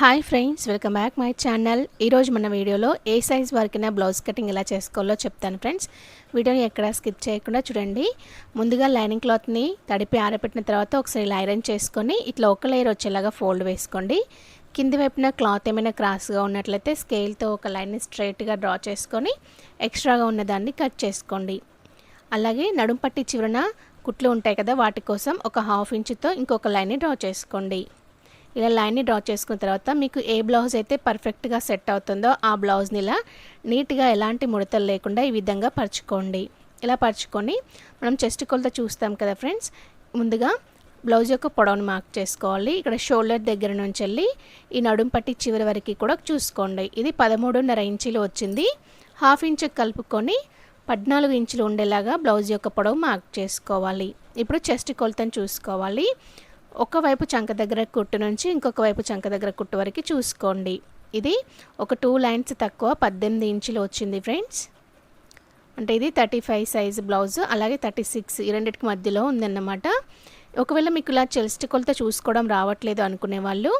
Hi friends welcome back my channel. ఈరోజు మన వీడియోలో ఏ సైజ్ వరకైనా బ్లౌజ్ కటింగ్ ఎలా చేసుకోవాలో చెప్తాను ఫ్రెండ్స్. వీడియోని ఎక్కడ స్కిప్ చేయకుండా చూడండి. ముందుగా లైనింగ్ క్లాత్ని తడిపి ఆరబెట్టిన తర్వాత ఒకసారి ఇలా ఐరన్ చేసుకొని ఇట్లా ఒక లేయర్ వచ్చేలాగా ఫోల్డ్ వేసుకోండి. కింది వైపున క్లాత్ ఏమైనా క్రాస్గా ఉన్నట్లయితే స్కేల్తో ఒక లైన్ని స్ట్రైట్గా డ్రా చేసుకొని ఎక్స్ట్రాగా ఉన్నదాన్ని కట్ చేసుకోండి. అలాగే నడుం పట్టి చివరన కుట్లు ఉంటాయి కదా వాటి కోసం ఒక హాఫ్ ఇంచుతో ఇంకొక లైన్ని డ్రా చేసుకోండి. ఇలా లైన్ని డ్రా చేసుకున్న తర్వాత మీకు ఏ బ్లౌజ్ అయితే పర్ఫెక్ట్గా సెట్ అవుతుందో ఆ బ్లౌజ్ని ఇలా నీట్గా ఎలాంటి ముడతలు లేకుండా ఈ విధంగా పరుచుకోండి. ఇలా పరుచుకొని మనం చెస్ట్ కొలత చూస్తాం కదా ఫ్రెండ్స్ ముందుగా బ్లౌజ్ యొక్క పొడవును మార్క్ చేసుకోవాలి. ఇక్కడ షోల్డర్ దగ్గర నుంచి వెళ్ళి ఈ నడుం పట్టి చివరి వరకు కూడా చూసుకోండి. ఇది పదమూడున్నర ఇంచులు వచ్చింది. హాఫ్ ఇంచు కలుపుకొని పద్నాలుగు ఇంచులు ఉండేలాగా బ్లౌజ్ యొక్క పొడవు మార్క్ చేసుకోవాలి. ఇప్పుడు చెస్ట్ కొలతను చూసుకోవాలి. ఒకవైపు చంక దగ్గర కుట్టు నుంచి ఇంకొక వైపు చంక దగ్గర కుట్టు వరకు చూసుకోండి. ఇది ఒక టూ లైన్స్ తక్కువ పద్దెనిమిది ఇంచులు వచ్చింది ఫ్రెండ్స్ అంటే ఇది థర్టీ ఫైవ్ సైజ్ బ్లౌజ్ అలాగే థర్టీ సిక్స్ ఈ రెండింటికి మధ్యలో ఉందన్నమాట. ఒకవేళ మీకు ఇలా చెస్ట్ కొలత చూసుకోవడం రావట్లేదు అనుకునే వాళ్ళు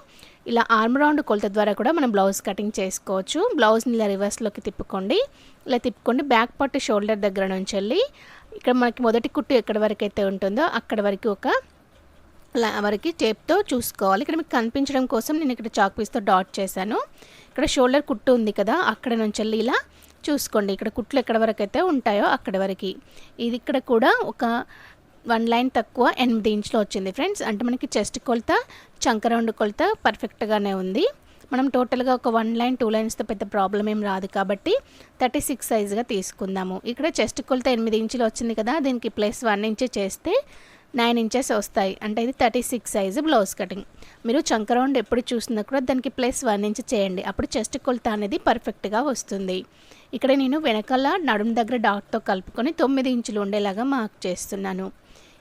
ఇలా ఆర్మ్ రౌండ్ కొలత ద్వారా కూడా మనం బ్లౌజ్ కటింగ్ చేసుకోవచ్చు. బ్లౌజ్ని ఇలా రివర్స్లోకి తిప్పుకోండి. ఇలా తిప్పుకోండి బ్యాక్ పార్ట్ షోల్డర్ దగ్గర నుంచి వెళ్ళి ఇక్కడ మనకి మొదటి కుట్టు ఎక్కడి వరకు అయితే ఉంటుందో అక్కడ వరకు ఒక వరకు టేప్తో చూసుకోవాలి. ఇక్కడ మీకు కనిపించడం కోసం నేను ఇక్కడ చాక్ పీస్తో డాట్ చేశాను. ఇక్కడ షోల్డర్ కుట్టు ఉంది కదా అక్కడ నుంచి వెళ్ళి ఇలా చూసుకోండి. ఇక్కడ కుట్లు ఎక్కడ వరకు అయితే ఉంటాయో అక్కడ వరకు. ఇది ఇక్కడ కూడా ఒక వన్ లైన్ తక్కువ ఎనిమిది ఇంచులు వచ్చింది ఫ్రెండ్స్. అంటే మనకి చెస్ట్ కొలత చంక రౌండ్ కొలత పర్ఫెక్ట్గానే ఉంది. మనం టోటల్గా ఒక వన్ లైన్ టూ లైన్స్తో పెద్ద ప్రాబ్లం ఏం రాదు కాబట్టి థర్టీ సిక్స్ సైజ్గా తీసుకుందాము. ఇక్కడ చెస్ట్ కొలత ఎనిమిది ఇంచులు వచ్చింది కదా దీనికి ప్లస్ వన్ ఇంచ్ చేస్తే నైన్ ఇంచెస్ వస్తాయి. అంటే ఇది thirty six size blouse cutting. మీరు చంక రౌండ్ ఎప్పుడు చూసినా కూడా దానికి ప్లస్ వన్ ఇంచ్ చేయండి. అప్పుడు చెస్ట్ కొలత అనేది పర్ఫెక్ట్గా వస్తుంది. ఇక్కడ నేను వెనకాల నడుము దగ్గర డాట్తో కలుపుకొని తొమ్మిది ఇంచులు ఉండేలాగా మార్క్ చేస్తున్నాను.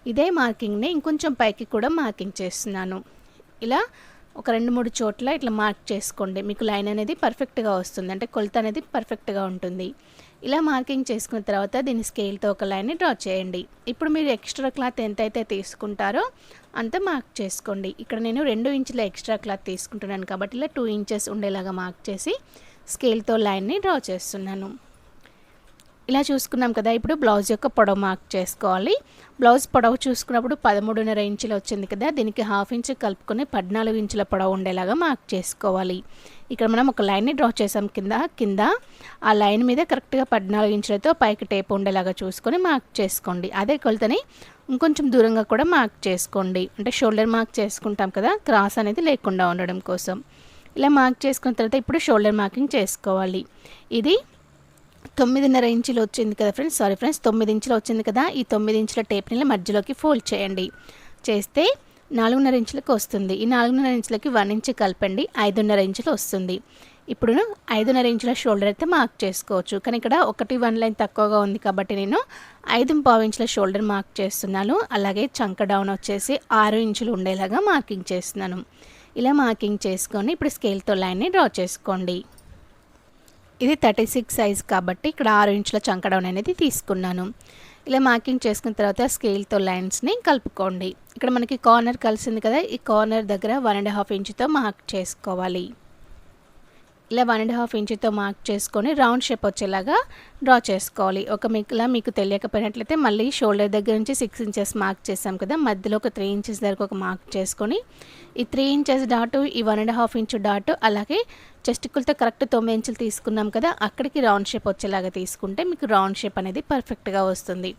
ఇదే మార్కింగ్ని ఇంకొంచెం పైకి కూడా మార్కింగ్ చేస్తున్నాను. ఇలా ఒక రెండు మూడు చోట్ల ఇట్లా మార్క్ చేసుకోండి. మీకు లైన్ అనేది పర్ఫెక్ట్గా వస్తుంది. అంటే కొలత అనేది పర్ఫెక్ట్గా ఉంటుంది. ఇలా మార్కింగ్ చేసుకున్న తర్వాత దీన్ని స్కేల్తో ఒక లైన్ని డ్రా చేయండి. ఇప్పుడు మీరు ఎక్స్ట్రా క్లాత్ ఎంతైతే తీసుకుంటారో అంత మార్క్ చేసుకోండి. ఇక్కడ నేను రెండు ఇంచుల ఎక్స్ట్రా క్లాత్ తీసుకుంటున్నాను కాబట్టి ఇలా టూ ఇంచెస్ ఉండేలాగా మార్క్ చేసి స్కేల్తో లైన్ని డ్రా చేస్తున్నాను. ఇలా చూసుకున్నాం కదా ఇప్పుడు బ్లౌజ్ యొక్క పొడవు మార్క్ చేసుకోవాలి. బ్లౌజ్ పొడవు చూసుకున్నప్పుడు పదమూడున్నర ఇంచులు వచ్చింది కదా దీనికి హాఫ్ ఇంచ్ కలుపుకొని పద్నాలుగు ఇంచుల పొడవు ఉండేలాగా మార్క్ చేసుకోవాలి. ఇక్కడ మనం ఒక లైన్ని డ్రా చేసాం కింద కింద ఆ లైన్ మీద కరెక్ట్గా పద్నాలుగు ఇంచులతో పైకి టేప్ ఉండేలాగా చూసుకొని మార్క్ చేసుకోండి. అదే కొలతని ఇంకొంచెం దూరంగా కూడా మార్క్ చేసుకోండి. అంటే షోల్డర్ మార్క్ చేసుకుంటాం కదా క్రాస్ అనేది లేకుండా ఉండడం కోసం. ఇలా మార్క్ చేసుకున్న తర్వాత ఇప్పుడు షోల్డర్ మార్కింగ్ చేసుకోవాలి. ఇది తొమ్మిదిన్నర ఇంచులు వచ్చింది కదా ఫ్రెండ్స్ సారీ ఫ్రెండ్స్ తొమ్మిది ఇంచులు వచ్చింది కదా. ఈ తొమ్మిది ఇంచుల టేప్ని మధ్యలోకి ఫోల్డ్ చేయండి. చేస్తే నాలుగున్నర ఇంచులకు వస్తుంది. ఈ నాలుగున్నర ఇంచులకి వన్ ఇంచ్ కలపండి ఐదున్నర ఇంచులు వస్తుంది. ఇప్పుడు ఐదున్నర ఇంచుల షోల్డర్ అయితే మార్క్ చేసుకోవచ్చు. కానీ ఇక్కడ ఒకటి వన్ లైన్ తక్కువగా ఉంది కాబట్టి నేను ఐదు పావు ఇంచుల షోల్డర్ మార్క్ చేస్తున్నాను. అలాగే చంక డౌన్ వచ్చేసి ఆరు ఇంచులు ఉండేలాగా మార్కింగ్ చేస్తున్నాను. ఇలా మార్కింగ్ చేసుకొని ఇప్పుడు స్కేల్తో లైన్ని డ్రా చేసుకోండి. ఇది థర్టీ సిక్స్ సైజ్ కాబట్టి ఇక్కడ ఆరు ఇంచుల చంకడౌన్ అనేది తీసుకున్నాను. ఇలా మార్కింగ్ చేసుకున్న తర్వాత స్కేల్తో లైన్స్ని కలుపుకోండి. ఇక్కడ మనకి కార్నర్ కలిసింది కదా ఈ కార్నర్ దగ్గర వన్ అండ్ హాఫ్ ఇంచుతో మార్క్ చేసుకోవాలి. ఇలా వన్ అండ్ హాఫ్ ఇంచుతో మార్క్ చేసుకొని రౌండ్ షేప్ వచ్చేలాగా డ్రా చేసుకోవాలి. ఒక మీకు ఇలా మీకు తెలియకపోయినట్లయితే మళ్ళీ షోల్డర్ దగ్గర నుంచి సిక్స్ ఇంచెస్ మార్క్ చేసాం కదా మధ్యలో ఒక త్రీ ఇంచెస్ దగ్గర ఒక మార్క్ చేసుకొని ఈ త్రీ ఇంచెస్ డాటు ఈ one and half inch dot అలాగే చెస్టికులతో కరెక్ట్ తొమ్మిది ఇంచులు తీసుకున్నాం కదా అక్కడికి రౌండ్ షేప్ వచ్చేలాగా తీసుకుంటే మీకు రౌండ్ షేప్ అనేది పర్ఫెక్ట్గా వస్తుంది.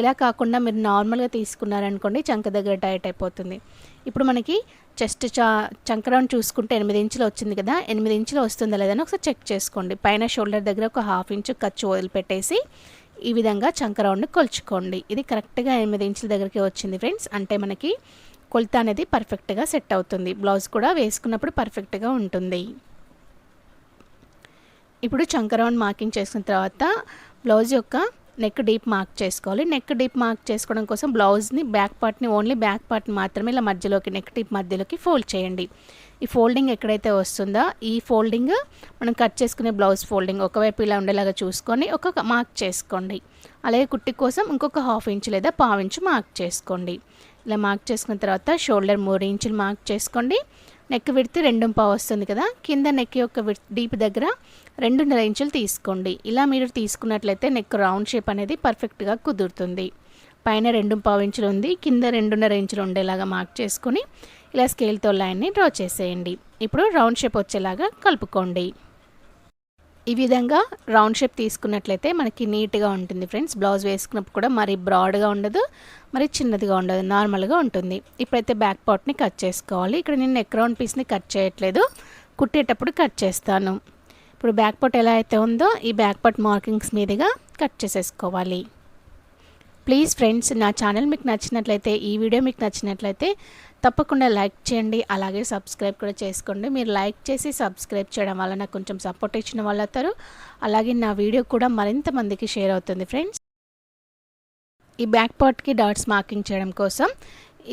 ఇలా కాకుండా మీరు నార్మల్గా తీసుకున్నారనుకోండి చంక దగ్గర టైట్ అయిపోతుంది. ఇప్పుడు మనకి చెస్ట్ చా చంకరం చూసుకుంటే ఎనిమిది ఇంచులు వచ్చింది కదా ఎనిమిది ఇంచులు వస్తుందా లేదని ఒకసారి చెక్ చేసుకోండి. పైన షోల్డర్ దగ్గర ఒక హాఫ్ ఇంచు ఖర్చు వదిలిపెట్టేసి ఈ విధంగా చంకరౌండ్ని కొలుచుకోండి. ఇది కరెక్ట్గా ఎనిమిది ఇంచుల దగ్గరికి వచ్చింది ఫ్రెండ్స్. అంటే మనకి కొలత అనేది పర్ఫెక్ట్గా సెట్ అవుతుంది. బ్లౌజ్ కూడా వేసుకున్నప్పుడు పర్ఫెక్ట్గా ఉంటుంది. ఇప్పుడు చంకరౌండ్ మార్కింగ్ చేసుకున్న తర్వాత బ్లౌజ్ యొక్క నెక్ డీప్ మార్క్ చేసుకోవాలి. నెక్ డీప్ మార్క్ చేసుకోవడం కోసం బ్లౌజ్ని బ్యాక్ పార్ట్ని ఓన్లీ బ్యాక్ పార్ట్ మాత్రమే ఇలా మధ్యలోకి నెక్ డీప్ మధ్యలోకి ఫోల్డ్ చేయండి. ఈ ఫోల్డింగ్ ఎక్కడైతే వస్తుందో ఈ ఫోల్డింగ్ మనం కట్ చేసుకునే బ్లౌజ్ ఫోల్డింగ్ ఒకవైపు ఇలా ఉండేలాగా చూసుకొని ఒక మార్క్ చేసుకోండి. అలాగే కుట్టి కోసం ఇంకొక హాఫ్ ఇంచ్ లేదా పావు ఇంచు మార్క్ చేసుకోండి. ఇలా మార్క్ చేసుకున్న తర్వాత షోల్డర్ మూడు ఇంచులు మార్క్ చేసుకోండి. నెక్ విడితే రెండు పావు వస్తుంది కదా. కింద నెక్ యొక్క డీప్ దగ్గర రెండున్నర ఇంచులు తీసుకోండి. ఇలా మీరు తీసుకున్నట్లయితే నెక్ రౌండ్ షేప్ అనేది పర్ఫెక్ట్గా కుదురుతుంది. పైన రెండు పావు ఇంచులు ఉంది. కింద రెండున్నర ఇంచులు ఉండేలాగా మార్క్ చేసుకొని ఇలా స్కేల్తో లైన్ని డ్రా చేసేయండి. ఇప్పుడు రౌండ్ షేప్ వచ్చేలాగా కలుపుకోండి. ఈ విధంగా రౌండ్ షేప్ తీసుకున్నట్లయితే మనకి నీట్గా ఉంటుంది ఫ్రెండ్స్. బ్లౌజ్ వేసుకున్నప్పుడు కూడా మరి బ్రాడ్గా ఉండదు మరి చిన్నదిగా ఉండదు నార్మల్గా ఉంటుంది. ఇప్పుడైతే బ్యాక్ పార్ట్ని కట్ చేసుకోవాలి. ఇక్కడ నేను నెక్ రౌండ్ పీస్ని కట్ చేయట్లేదు కుట్టేటప్పుడు కట్ చేస్తాను. ఇప్పుడు బ్యాక్ పార్ట్ ఎలా అయితే ఉందో ఈ బ్యాక్ పార్ట్ మార్కింగ్స్ మీదుగా కట్ చేసేసుకోవాలి. ప్లీజ్ ఫ్రెండ్స్ నా ఛానల్ మీకు నచ్చినట్లయితే ఈ వీడియో మీకు నచ్చినట్లయితే తప్పకుండా లైక్ చేయండి అలాగే సబ్స్క్రైబ్ కూడా చేసుకోండి. మీరు లైక్ చేసి సబ్స్క్రైబ్ చేయడం వల్ల నాకు కొంచెం సపోర్ట్ ఇచ్చిన వాళ్ళు అవుతారు. అలాగే నా వీడియో కూడా మరింత మందికి షేర్ అవుతుంది ఫ్రెండ్స్. ఈ బ్యాక్ పార్ట్కి డాట్స్ మార్కింగ్ చేయడం కోసం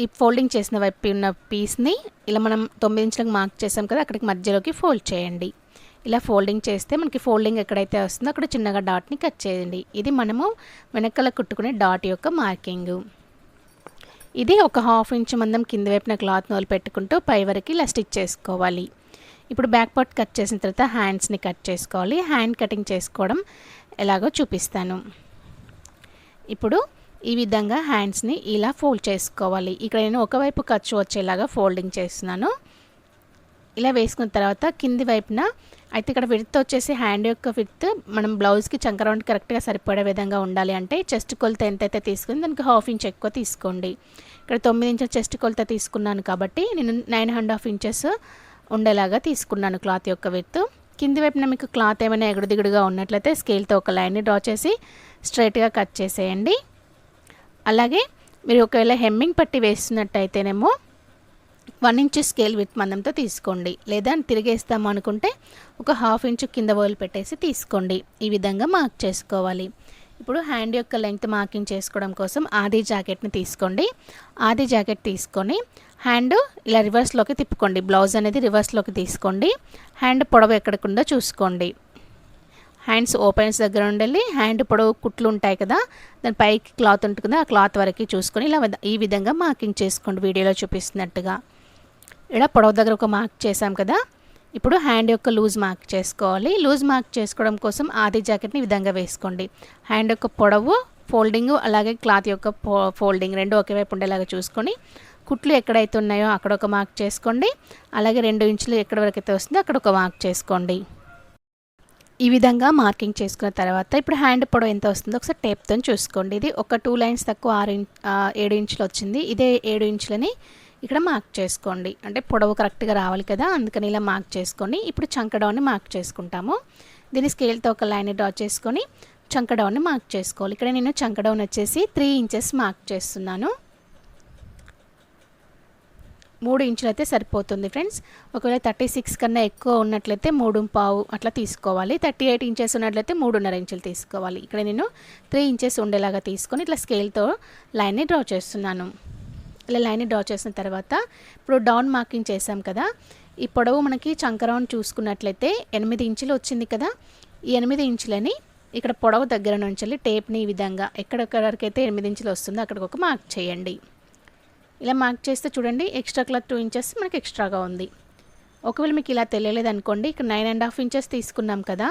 ఈ ఫోల్డింగ్ చేసిన వైపు ఉన్న పీస్ని ఇలా మనం తొమ్మిది ఇంచులకు మార్క్ చేసాం కదా అక్కడికి మధ్యలోకి ఫోల్డ్ చేయండి. ఇలా ఫోల్డింగ్ చేస్తే మనకి ఫోల్డింగ్ ఎక్కడైతే వస్తుందో అక్కడ చిన్నగా డాట్ని కట్ చేయండి. ఇది మనము వెనకాల కుట్టుకునే డాట్ యొక్క మార్కింగ్. ఇది ఒక హాఫ్ ఇంచ్ మందం కింద వైపున క్లాత్ నోలు పెట్టుకుంటూ పై వరకు ఇలా స్టిచ్ చేసుకోవాలి. ఇప్పుడు బ్యాక్ పార్ట్ కట్ చేసిన తర్వాత హ్యాండ్స్ని కట్ చేసుకోవాలి. హ్యాండ్ కటింగ్ చేసుకోవడం ఎలాగో చూపిస్తాను. ఇప్పుడు ఈ విధంగా హ్యాండ్స్ని ఇలా ఫోల్డ్ చేసుకోవాలి. ఇక్కడ నేను ఒకవైపు ఖర్చు వచ్చేలాగా ఫోల్డింగ్ చేస్తున్నాను. ఇలా వేసుకున్న తర్వాత కింది వైపున అయితే ఇక్కడ విడ్త్ వచ్చేసి హ్యాండ్ యొక్క విడ్త్ మనం బ్లౌజ్కి చంకరౌండ్ కరెక్ట్గా సరిపడే విధంగా ఉండాలి అంటే చెస్ట్ కొలత ఎంతైతే తీసుకుని దానికి హాఫ్ ఇంచ్ ఎక్కువ తీసుకోండి. ఇక్కడ తొమ్మిది ఇంచెస్ చెస్ట్ కొలత తీసుకున్నాను కాబట్టి నేను నైన్ అండ్ హాఫ్ ఇంచెస్ ఉండేలాగా తీసుకున్నాను క్లాత్ యొక్క విత్ కింది వైపున మీకు క్లాత్ ఏమైనా ఎగుడు దిగుడుగా ఉన్నట్లయితే స్కేల్తో ఒక లైన్ని డ్రా చేసి స్ట్రైట్గా కట్ చేసేయండి. అలాగే మీరు ఒకవేళ హెమ్మింగ్ పట్టి వేస్తున్నట్టయితేనేమో వన్ ఇంచ్ స్కేల్ విత్ మందంతో తీసుకోండి. లేదా తిరిగేస్తాము అనుకుంటే ఒక హాఫ్ ఇంచ్ కింద వదిలి పెట్టేసి తీసుకోండి. ఈ విధంగా మార్క్ చేసుకోవాలి. ఇప్పుడు హ్యాండ్ యొక్క లెంగ్త్ మార్కింగ్ చేసుకోవడం కోసం ఆది జాకెట్ని తీసుకోండి. ఆది జాకెట్ తీసుకొని హ్యాండ్ ఇలా రివర్స్లోకి తిప్పుకోండి. బ్లౌజ్ అనేది రివర్స్లోకి తీసుకోండి. హ్యాండ్ పొడవు ఎక్కడకుండా చూసుకోండి. హ్యాండ్స్ ఓపెన్స్ దగ్గర ఉండాలి హ్యాండ్ పొడవు కుట్లు ఉంటాయి కదా దాని పైకి క్లాత్ ఉంటుంది కదా ఆ క్లాత్ వరకు చూసుకొని ఇలా ఈ విధంగా మార్కింగ్ చేసుకోండి. వీడియోలో చూపిస్తున్నట్టుగా. ఇక్కడ పొడవు దగ్గర ఒక మార్క్ చేసాం కదా. ఇప్పుడు హ్యాండ్ యొక్క లూజ్ మార్క్ చేసుకోవాలి. లూజ్ మార్క్ చేసుకోవడం కోసం ఆది జాకెట్ని విధంగా వేసుకోండి. హ్యాండ్ యొక్క పొడవు ఫోల్డింగ్ అలాగే క్లాత్ యొక్క ఫోల్డింగ్ రెండు ఒకే వైపు ఉండేలాగా చూసుకొని కుట్లు ఎక్కడైతే ఉన్నాయో అక్కడ ఒక మార్క్ చేసుకోండి. అలాగే రెండు ఇంచులు ఎక్కడ వరకు అయితే వస్తుందో అక్కడ ఒక మార్క్ చేసుకోండి. ఈ విధంగా మార్కింగ్ చేసుకున్న తర్వాత ఇప్పుడు హ్యాండ్ పొడవు ఎంత వస్తుందో ఒకసారి టేప్తో చూసుకోండి. ఇది ఒక టూ లైన్స్ తక్కువ ఆరు ఏడు ఇంచులు వచ్చింది. ఇదే ఏడు ఇంచులని ఇక్కడ మార్క్ చేసుకోండి. అంటే పొడవు కరెక్ట్గా రావాలి కదా అందుకని ఇలా మార్క్ చేసుకోండి. ఇప్పుడు చంకడౌన్ని మార్క్ చేసుకుంటాము. దీని స్కేల్తో ఒక లైన్ డ్రా చేసుకొని చంకడౌన్ని మార్క్ చేసుకోవాలి. ఇక్కడ నేను చంకడౌన్ వచ్చేసి త్రీ ఇంచెస్ మార్క్ చేస్తున్నాను. మూడు ఇంచులు అయితే సరిపోతుంది ఫ్రెండ్స్ ఒకవేళ థర్టీ సిక్స్ కన్నా ఎక్కువ ఉన్నట్లయితే మూడు పావు అట్లా తీసుకోవాలి. థర్టీ ఎయిట్ ఇంచెస్ ఉన్నట్లయితే మూడున్నర ఇంచులు తీసుకోవాలి. ఇక్కడ నేను త్రీ ఇంచెస్ ఉండేలాగా తీసుకొని ఇట్లా స్కేల్తో లైన్ని డ్రా చేస్తున్నాను. ఇలా లైన్ డ్రా చేసిన తర్వాత ఇప్పుడు డౌన్ మార్కింగ్ చేసాం కదా. ఈ పొడవు మనకి చంకరౌండ్ చూసుకున్నట్లయితే ఎనిమిది ఇంచులు వచ్చింది కదా. ఈ ఎనిమిది ఇంచులని ఇక్కడ పొడవు దగ్గర నుంచి టేప్ని ఈ విధంగా ఎక్కడెక్కడికైతే ఎనిమిది ఇంచులు వస్తుందో అక్కడికి ఒక మార్క్ చేయండి. ఇలా మార్క్ చేస్తే చూడండి ఎక్స్ట్రా క్లాత్ టూ ఇంచెస్ మనకి ఎక్స్ట్రాగా ఉంది. ఒకవేళ మీకు ఇలా తెలియలేదు అనుకోండి ఇక్కడ నైన్ అండ్ హాఫ్ ఇంచెస్ తీసుకున్నాం కదా.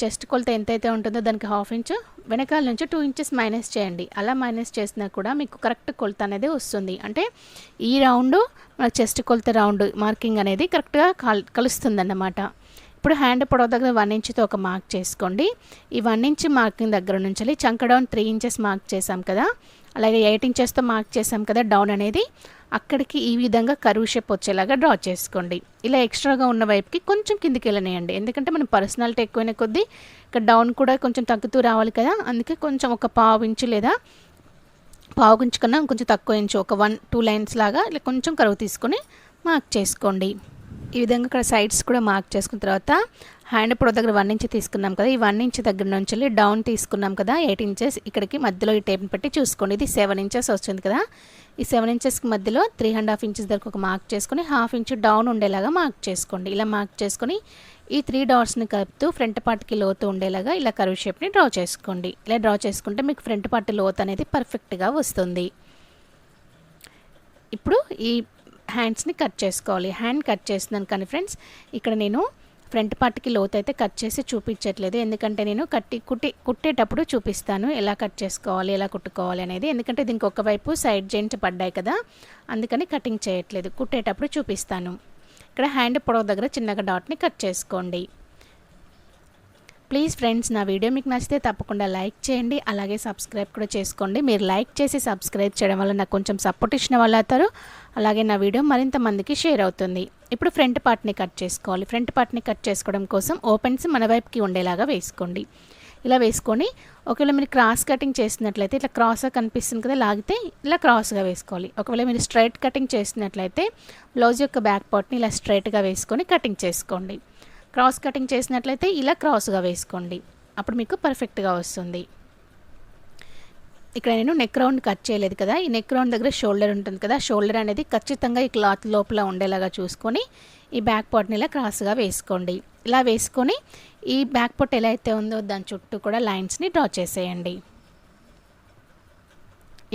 చెస్ట్ కొలత ఎంతైతే ఉంటుందో దానికి హాఫ్ ఇంచ్ వెనకాల నుంచి టూ ఇంచెస్ మైనస్ చేయండి. అలా మైనస్ చేసినా కూడా మీకు కరెక్ట్ కొలత అనేది వస్తుంది. అంటే ఈ రౌండ్ మన చెస్ట్ కొలత రౌండ్ మార్కింగ్ అనేది కరెక్ట్గా కల్ కలుస్తుందన్నమాట. ఇప్పుడు హ్యాండ్ పొడవు దగ్గర వన్ ఇంచ్తో ఒక మార్క్ చేసుకోండి. ఈ వన్ ఇంచ్ మార్కింగ్ దగ్గర నుంచి చంక డౌన్ త్రీ ఇంచెస్ మార్క్ చేసాం కదా. అలాగే ఎయిట్ ఇంచెస్తో మార్క్ చేసాం కదా డౌన్ అనేది. అక్కడికి ఈ విధంగా కరువు షేప్ వచ్చేలాగా డ్రా చేసుకోండి. ఇలా ఎక్స్ట్రాగా ఉన్న వైపుకి కొంచెం కిందికి వెళ్ళనేయండి. ఎందుకంటే మనం పర్సనాలిటీ ఎక్కువైన కొద్దీ ఇక్కడ డౌన్ కూడా కొంచెం తగ్గుతూ రావాలి కదా. అందుకే కొంచెం ఒక పావు ఇంచు లేదా పావు ఇంచు కన్నా కొంచెం తక్కువ ఇంచు ఒక వన్ టూ లైన్స్ లాగా ఇలా కొంచెం కరువు తీసుకొని మార్క్ చేసుకోండి. ఈ విధంగా ఇక్కడ సైడ్స్ కూడా మార్క్ చేసుకున్న తర్వాత హ్యాండ్ పొడవు దగ్గర వన్ ఇంచ్ తీసుకున్నాం కదా ఈ వన్ ఇంచ్ దగ్గర నుంచి డౌన్ తీసుకున్నాం కదా ఎయిట్ ఇంచెస్ ఇక్కడికి మధ్యలో ఈ టేప్ని పెట్టి చూసుకోండి. ఇది సెవెన్ ఇంచెస్ వస్తుంది కదా. ఈ సెవెన్ ఇంచెస్కి మధ్యలో త్రీ అండ్ హాఫ్ ఇంచెస్ దగ్గర ఒక మార్క్ చేసుకొని హాఫ్ ఇంచ్ డౌన్ ఉండేలాగా మార్క్ చేసుకోండి. ఇలా మార్క్ చేసుకొని ఈ త్రీ డాట్స్ని కలుపుతూ ఫ్రంట్ పార్ట్కి లోతు ఉండేలాగా ఇలా కరువు షేప్ని డ్రా చేసుకోండి. ఇలా డ్రా చేసుకుంటే మీకు ఫ్రంట్ పార్ట్ లోతు అనేది పర్ఫెక్ట్గా వస్తుంది. ఇప్పుడు ఈ హ్యాండ్స్ని కట్ చేసుకోవాలి. హ్యాండ్ కట్ చేస్తున్నాను కానీ ఫ్రెండ్స్ ఇక్కడ నేను ఫ్రంట్ పార్ట్కి లోతు అయితే కట్ చేసి చూపించట్లేదు. ఎందుకంటే నేను కట్టి కుట్టి కుట్టేటప్పుడు చూపిస్తాను ఎలా కట్ చేసుకోవాలి ఎలా కుట్టుకోవాలి అనేది. ఎందుకంటే దీనికి ఒకవైపు సైడ్ జాయింట్ పడ్డాయి కదా అందుకని కటింగ్ చేయట్లేదు. కుట్టేటప్పుడు చూపిస్తాను. ఇక్కడ హ్యాండ్ పొడవు దగ్గర చిన్నగా డాట్ని కట్ చేసుకోండి. ప్లీజ్ ఫ్రెండ్స్ నా వీడియో మీకు నచ్చితే తప్పకుండా లైక్ చేయండి అలాగే సబ్స్క్రైబ్ కూడా చేసుకోండి. మీరు లైక్ చేసి సబ్స్క్రైబ్ చేయడం వల్ల నాకు కొంచెం సపోర్ట్ ఇచ్చిన వాళ్ళు అవుతారు. అలాగే నా వీడియో మరింత మందికి షేర్ అవుతుంది. ఇప్పుడు ఫ్రంట్ పార్ట్ని కట్ చేసుకోవాలి. ఫ్రంట్ పార్ట్ని కట్ చేసుకోవడం కోసం ఓపెన్స్ మన వైపుకి ఉండేలాగా వేసుకోండి. ఇలా వేసుకొని ఒకవేళ మీరు క్రాస్ కటింగ్ చేసినట్లయితే ఇట్లా క్రాస్గా కనిపిస్తుంది కదా లాగితే ఇలా క్రాస్గా వేసుకోవాలి. ఒకవేళ మీరు స్ట్రైట్ కటింగ్ చేసినట్లయితే బ్లౌజ్ యొక్క బ్యాక్ పార్ట్ని ఇలా స్ట్రైట్గా వేసుకొని కటింగ్ చేసుకోండి. క్రాస్ కటింగ్ చేసినట్లయితే ఇలా క్రాస్గా వేసుకోండి. అప్పుడు మీకు పర్ఫెక్ట్గా వస్తుంది. ఇక్కడ నేను నెక్ రౌండ్ కట్ చేయలేదు కదా. ఈ నెక్ రౌండ్ దగ్గర షోల్డర్ ఉంటుంది కదా. షోల్డర్ అనేది ఖచ్చితంగా ఈ క్లాత్ లోపల ఉండేలాగా చూసుకొని ఈ బ్యాక్ పార్ట్ని ఇలా క్రాస్గా వేసుకోండి. ఇలా వేసుకొని ఈ బ్యాక్ పార్ట్ ఎలా అయితే ఉందో దాని చుట్టూ కూడా లైన్స్ని డ్రా చేసేయండి.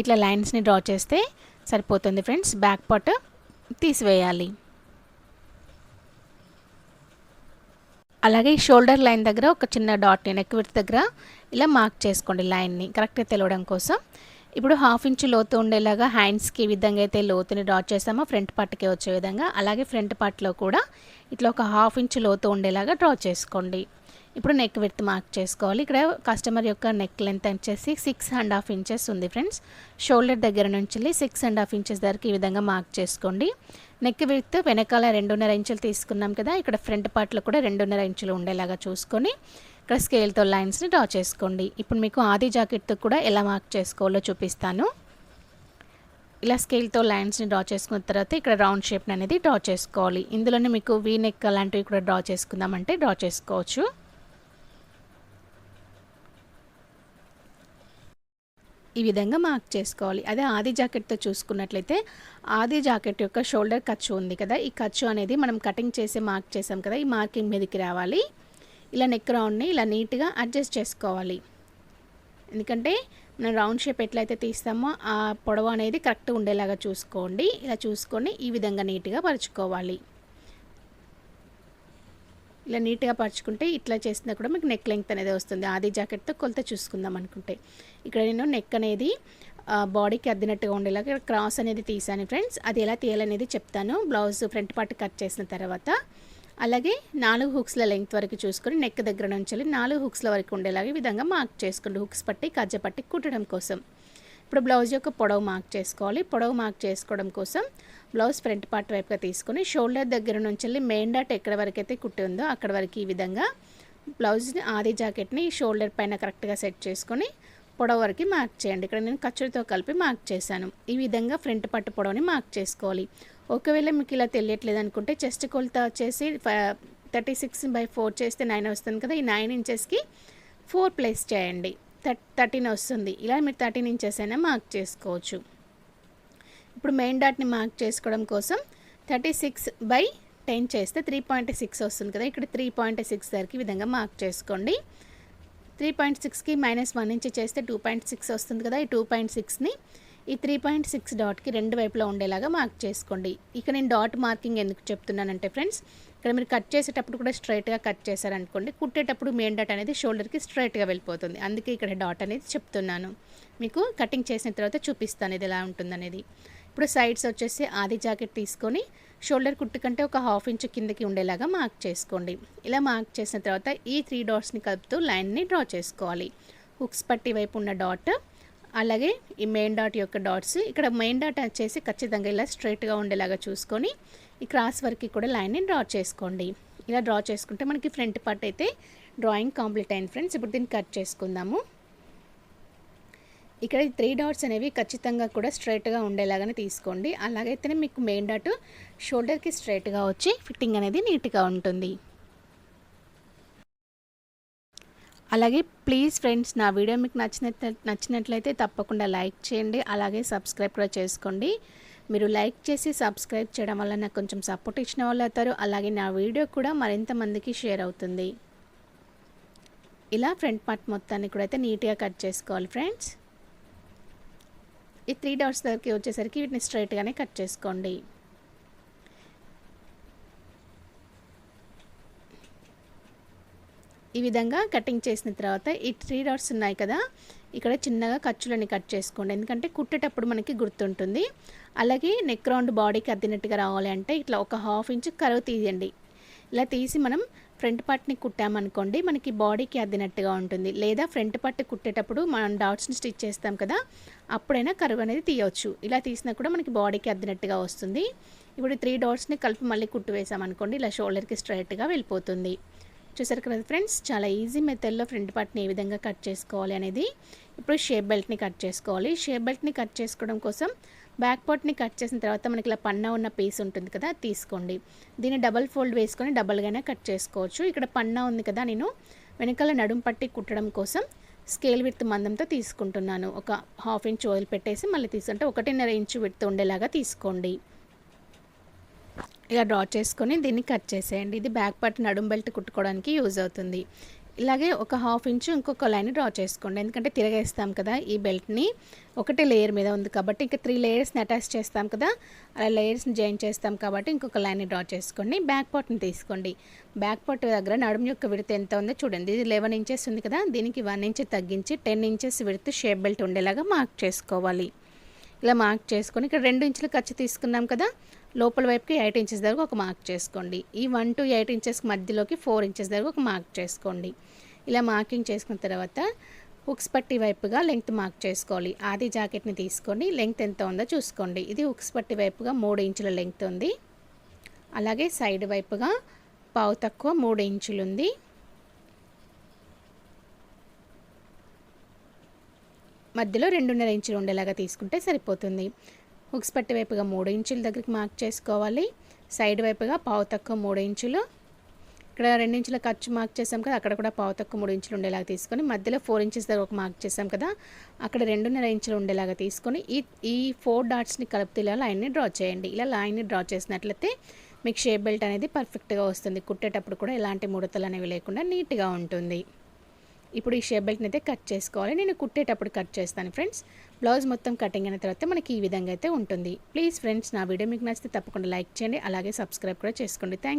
ఇట్లా లైన్స్ని డ్రా చేస్తే సరిపోతుంది ఫ్రెండ్స్. బ్యాక్ పార్ట్ తీసివేయాలి. అలాగే ఈ షోల్డర్ లైన్ దగ్గర ఒక చిన్న డాట్ నెక్ విత్ దగ్గర ఇలా మార్క్ చేసుకోండి లైన్ని కరెక్ట్గా తెలవడం కోసం. ఇప్పుడు హాఫ్ ఇంచ్ లోతు ఉండేలాగా హ్యాండ్స్కి ఈ విధంగా అయితే లోతుని డ్రా చేసామో ఫ్రంట్ పార్ట్కి వచ్చే విధంగా. అలాగే ఫ్రంట్ పార్ట్లో కూడా ఇట్లా ఒక హాఫ్ ఇంచ్ లోతు ఉండేలాగా డ్రా చేసుకోండి. ఇప్పుడు నెక్ విత్ మార్క్ చేసుకోవాలి. ఇక్కడ కస్టమర్ యొక్క నెక్ లెంత్ వచ్చేసి సిక్స్ అండ్ హాఫ్ ఇంచెస్ ఉంది ఫ్రెండ్స్ షోల్డర్ దగ్గర నుంచి సిక్స్ అండ్ హాఫ్ ఇంచెస్ దగ్గరకి ఈ విధంగా మార్క్ చేసుకోండి. నెక్ విత్ వెనకాల రెండున్నర ఇంచులు తీసుకున్నాం కదా ఇక్కడ ఫ్రంట్ పార్ట్లో కూడా రెండున్నర ఇంచులు ఉండేలాగా చూసుకొని ఇక్కడ స్కేల్తో లైన్స్ని డ్రా చేసుకోండి. ఇప్పుడు మీకు ఆది జాకెట్తో కూడా ఎలా మార్క్ చేసుకోవాలో చూపిస్తాను. ఇలా స్కేల్తో లైన్స్ని డ్రా చేసుకున్న తర్వాత ఇక్కడ రౌండ్ షేప్ని అనేది డ్రా చేసుకోవాలి. ఇందులోనే మీకు వీ నెక్ అలాంటివి కూడా డ్రా చేసుకుందామంటే డ్రా చేసుకోవచ్చు. ఈ విధంగా మార్క్ చేసుకోవాలి. అదే ఆది జాకెట్తో చూసుకున్నట్లయితే ఆది జాకెట్ యొక్క షోల్డర్ ఖర్చు ఉంది కదా. ఈ ఖర్చు అనేది మనం కటింగ్ చేసి మార్క్ చేసాం కదా ఈ మార్కింగ్ మీదకి రావాలి. ఇలా నెక్ రౌండ్ని ఇలా నీట్గా అడ్జస్ట్ చేసుకోవాలి. ఎందుకంటే మనం రౌండ్ షేప్ ఎట్లయితే తీస్తామో ఆ పొడవు అనేది కరెక్ట్గా ఉండేలాగా చూసుకోండి. ఇలా చూసుకొని ఈ విధంగా నీట్గా పరుచుకోవాలి. ఇలా నీట్గా పరుచుకుంటే ఇట్లా చేసినా కూడా మీకు నెక్ లెంగ్త్ అనేది వస్తుంది. ఆది జాకెట్తో కొలత చూసుకుందాం అనుకుంటే. ఇక్కడ నేను నెక్ అనేది బాడీకి అద్దినట్టుగా ఉండేలాగా క్రాస్ అనేది తీసాను ఫ్రెండ్స్. అది ఎలా తీయాలనేది చెప్తాను. బ్లౌజ్ ఫ్రంట్ పార్ట్ కట్ చేసిన తర్వాత అలాగే నాలుగు హుక్స్ల లెంగ్త్ వరకు చూసుకొని నెక్ దగ్గర నుంచి నాలుగు హుక్స్ల వరకు ఉండేలాగా విధంగా మార్క్ చేసుకోండి హుక్స్ పట్టి కజ్జ పట్టి కుట్టడం కోసం. ఇప్పుడు బ్లౌజ్ యొక్క పొడవు మార్క్ చేసుకోవాలి. పొడవు మార్క్ చేసుకోవడం కోసం బ్లౌజ్ ఫ్రంట్ పార్ట్ వైపుగా తీసుకొని షోల్డర్ దగ్గర నుంచి వెళ్ళి మెయిన్ డాట్ ఎక్కడ వరకు అయితే కుట్టి ఉందో అక్కడ వరకు ఈ విధంగా బ్లౌజ్ని ఆది జాకెట్ని షోల్డర్ పైన కరెక్ట్గా సెట్ చేసుకొని పొడవు వరకు మార్క్ చేయండి. ఇక్కడ నేను ఖర్చులతో కలిపి మార్క్ చేశాను. ఈ విధంగా ఫ్రంట్ పట్టు పొడవుని మార్క్ చేసుకోవాలి. ఒకవేళ మీకు ఇలా తెలియట్లేదు అనుకుంటే చెస్ట్ కొలత వచ్చేసి థర్టీ సిక్స్ బై ఫోర్ చేస్తే నైన్ వస్తుంది కదా ఈ నైన్ ఇంచెస్కి ఫోర్ ప్లేస్ చేయండి. థర్టీన్ వస్తుంది. ఇలా మీరు థర్టీన్ ఇంచెస్ అయినా మార్క్ చేసుకోవచ్చు. ఇప్పుడు మెయిన్ డాట్ని మార్క్ చేసుకోవడం కోసం థర్టీ సిక్స్ బై టెన్ చేస్తే త్రీ పాయింట్ సిక్స్ వస్తుంది కదా. ఇక్కడ త్రీ పాయింట్ సిక్స్ దగ్గరికి విధంగా మార్క్ చేసుకోండి. త్రీ పాయింట్ సిక్స్కి మైనస్ వన్ ఇంచ్ చేస్తే టూ పాయింట్ సిక్స్ వస్తుంది కదా. ఈ టూ పాయింట్ సిక్స్ని ఈ త్రీ పాయింట్ సిక్స్ డాట్కి రెండు వైపులా ఉండేలాగా మార్క్ చేసుకోండి. ఇక నేను డాట్ మార్కింగ్ ఎందుకు చెప్తున్నానంటే ఫ్రెండ్స్ ఇక్కడ మీరు కట్ చేసేటప్పుడు కూడా స్ట్రైట్గా కట్ చేశారనుకోండి కుట్టేటప్పుడు మెయిన్ డాట్ అనేది షోల్డర్కి స్ట్రైట్గా వెళ్ళిపోతుంది. అందుకే ఇక్కడ డాట్ అనేది చెప్తున్నాను. మీకు కటింగ్ చేసిన తర్వాత చూపిస్తాను ఇది ఎలా ఉంటుందనేది. ఇప్పుడు సైడ్స్ వచ్చేసి ఆది జాకెట్ తీసుకొని షోల్డర్ కుట్టు కంటే ఒక హాఫ్ ఇంచ్ కిందకి ఉండేలాగా మార్క్ చేసుకోండి. ఇలా మార్క్ చేసిన తర్వాత ఈ త్రీ డాట్స్ని కలుపుతూ లైన్ని డ్రా చేసుకోవాలి. హుక్స్ పట్టి వైపు ఉన్న డాట్ అలాగే ఈ మెయిన్ డాట్ యొక్క డాట్స్ ఇక్కడ మెయిన్ డాట్ వచ్చేసి ఖచ్చితంగా ఇలా స్ట్రైట్గా ఉండేలాగా చూసుకొని ఈ క్రాస్ వరకు కూడా లైన్ని డ్రా చేసుకోండి. ఇలా డ్రా చేసుకుంటే మనకి ఫ్రంట్ పార్ట్ అయితే డ్రాయింగ్ కంప్లీట్ అయింది ఫ్రెండ్స్ ఇప్పుడు దీన్ని కట్ చేసుకుందాము. ఇక్కడ ఈ త్రీ డాట్స్ అనేవి ఖచ్చితంగా కూడా స్ట్రైట్గా ఉండేలాగానే తీసుకోండి. అలాగైతేనే మీకు మెయిన్ డాట్ షోల్డర్కి స్ట్రైట్గా వచ్చి ఫిట్టింగ్ అనేది నీట్గా ఉంటుంది. అలాగే ప్లీజ్ ఫ్రెండ్స్ నా వీడియో మీకు నచ్చినట్ల నచ్చినట్లయితే తప్పకుండా లైక్ చేయండి. అలాగే సబ్స్క్రైబ్ కూడా చేసుకోండి. మీరు లైక్ చేసి సబ్స్క్రైబ్ చేయడం వల్ల నాకు కొంచెం సపోర్ట్ ఇచ్చిన వాళ్ళు అవుతారు. అలాగే నా వీడియో కూడా మరింత మందికి షేర్ అవుతుంది. ఇలా ఫ్రంట్ పార్ట్ మొత్తాన్ని కూడా అయితే నీట్గా కట్ చేసుకోవాలి ఫ్రెండ్స్ ఈ త్రీ డాట్స్ దగ్గరికి వచ్చేసరికి వీటిని స్ట్రైట్గానే కట్ చేసుకోండి. ఈ విధంగా కటింగ్ చేసిన తర్వాత ఈ త్రీ డాట్స్ ఉన్నాయి కదా ఇక్కడ చిన్నగా ఖర్చులని కట్ చేసుకోండి. ఎందుకంటే కుట్టేటప్పుడు మనకి గుర్తుంటుంది. అలాగే నెక్ రౌండ్ బాడీకి అద్దినట్టుగా రావాలి అంటే ఇట్లా ఒక హాఫ్ ఇంచ్ కరువు తీయండి. ఇలా తీసి మనం ఫ్రంట్ పార్ట్ని కుట్టామనుకోండి మనకి బాడీకి అద్దినట్టుగా ఉంటుంది. లేదా ఫ్రంట్ పార్ట్ కుట్టేటప్పుడు మనం డాట్స్ని స్టిచ్ చేస్తాం కదా అప్పుడైనా కరువు అనేది తీయవచ్చు ఇలా తీసినా కూడా మనకి బాడీకి అద్దినట్టుగా వస్తుంది. ఇప్పుడు త్రీ డాట్స్ని కలిపి మళ్ళీ కుట్టు వేసామనుకోండి ఇలా షోల్డర్కి స్ట్రైట్గా వెళ్ళిపోతుంది. చూసారు కదా ఫ్రెండ్స్ చాలా ఈజీ మెథడ్లో ఫ్రంట్ పార్ట్ని ఏ విధంగా కట్ చేసుకోవాలి అనేది ఇప్పుడు షేప్ బెల్ట్ని కట్ చేసుకోవాలి. షేప్ బెల్ట్ని కట్ చేసుకోవడం కోసం బ్యాక్ పార్ట్ని కట్ చేసిన తర్వాత మనకి ఇలా పన్నా ఉన్న పీస్ ఉంటుంది కదా తీసుకోండి. దీన్ని డబల్ ఫోల్డ్ వేసుకొని డబల్గానే కట్ చేసుకోవచ్చు. ఇక్కడ పన్నా ఉంది కదా నేను వెనకాల నడుం పట్టి కుట్టడం కోసం స్కేల్ విత్ మందంతో తీసుకుంటున్నాను. ఒక హాఫ్ ఇంచ్ ఆయిల్ పెట్టేసి మళ్ళీ తీసుకుంటే ఒకటిన్నర ఇంచు విత్ ఉండేలాగా తీసుకోండి. ఇలా డ్రా చేసుకొని దీన్ని కట్ చేసేయండి. ఇది బ్యాక్ పార్ట్ నడుం బెల్ట్ కుట్టుకోవడానికి యూజ్ అవుతుంది. ఇలాగే ఒక హాఫ్ ఇంచు ఇంకొక లైన్ డ్రా చేసుకోండి. ఎందుకంటే తిరగేస్తాం కదా ఈ బెల్ట్ని. ఒకటే లేయర్ మీద ఉంది కాబట్టి ఇంకా త్రీ లేయర్స్ని అటాచ్ చేస్తాం కదా. అలా లేయర్స్ని జాయిన్ చేస్తాం కాబట్టి ఇంకొక లైన్ డ్రా చేసుకోండి. బ్యాక్ పార్ట్ని తీసుకోండి. బ్యాక్ పార్ట్ దగ్గర నడుము యొక్క విడత ఎంత ఉందో చూడండి. ఇది లెవెన్ ఇంచెస్ ఉంది కదా. దీనికి వన్ ఇంచ్ తగ్గించి టెన్ ఇంచెస్ విడత షేప్ బెల్ట్ ఉండేలాగా మార్క్ చేసుకోవాలి. ఇలా మార్క్ చేసుకొని ఇక్కడ రెండు ఇంచులు ఖర్చు తీసుకున్నాం కదా లోపల వైపుకి ఎయిట్ ఇంచెస్ దగ్గర ఒక మార్క్ చేసుకోండి. ఈ వన్ టు ఎయిట్ ఇంచెస్ మధ్యలోకి ఫోర్ ఇంచెస్ దగ్గర ఒక మార్క్ చేసుకోండి. ఇలా మార్కింగ్ చేసుకున్న తర్వాత హుక్స్ పట్టి వైపుగా లెంగ్త్ మార్క్ చేసుకోవాలి. ఆది జాకెట్ని తీసుకొని లెంగ్త్ ఎంత ఉందో చూసుకోండి. ఇది హుక్స్ పట్టి వైపుగా మూడు ఇంచుల లెంగ్త్ ఉంది. అలాగే సైడ్ వైపుగా పావు తక్కువ మూడు ఇంచులు ఉంది మధ్యలో రెండున్నర ఇంచులు ఉండేలాగా తీసుకుంటే సరిపోతుంది. హుక్స్ పట్టి వైపుగా మూడు ఇంచుల దగ్గరికి మార్క్ చేసుకోవాలి. సైడ్ వైపుగా పావు తక్కువ మూడు ఇంచులు. ఇక్కడ రెండు ఇంచుల ఖర్చు మార్క్ చేసాం కదా అక్కడ కూడా పావు తక్కువ మూడు ఇంచులు ఉండేలాగా తీసుకొని మధ్యలో ఫోర్ ఇంచెస్ దగ్గర ఒక మార్క్ చేసాం కదా అక్కడ రెండున్నర ఇంచులు ఉండేలాగా తీసుకొని ఈ ఈ ఫోర్ డాట్స్ని కలుపుతూ ఇలా లైన్ని డ్రా చేయండి. ఇలా లైన్ని డ్రా చేసినట్లయితే మీకు షేప్ బెల్ట్ అనేది పర్ఫెక్ట్గా వస్తుంది. కుట్టేటప్పుడు కూడా ఎలాంటి ముడతలు అనేవి లేకుండా నీట్గా ఉంటుంది. ఇప్పుడు ఈ షేప్ బెల్ట్ని అయితే కట్ చేసుకోవాలి. నేను కుట్టేటప్పుడు కట్ చేస్తాను ఫ్రెండ్స్ బ్లౌజ్ మొత్తం కటింగ్ అయిన తర్వాత మనకి ఈ విధంగా అయితే ఉంటుంది. ప్లీజ్ ఫ్రెండ్స్ నా వీడియో మీకు నచ్చితే తప్పకుండా లైక్ చేయండి. అలాగే సబ్స్క్రైబ్ కూడా చేసుకోండి. థ్యాంక్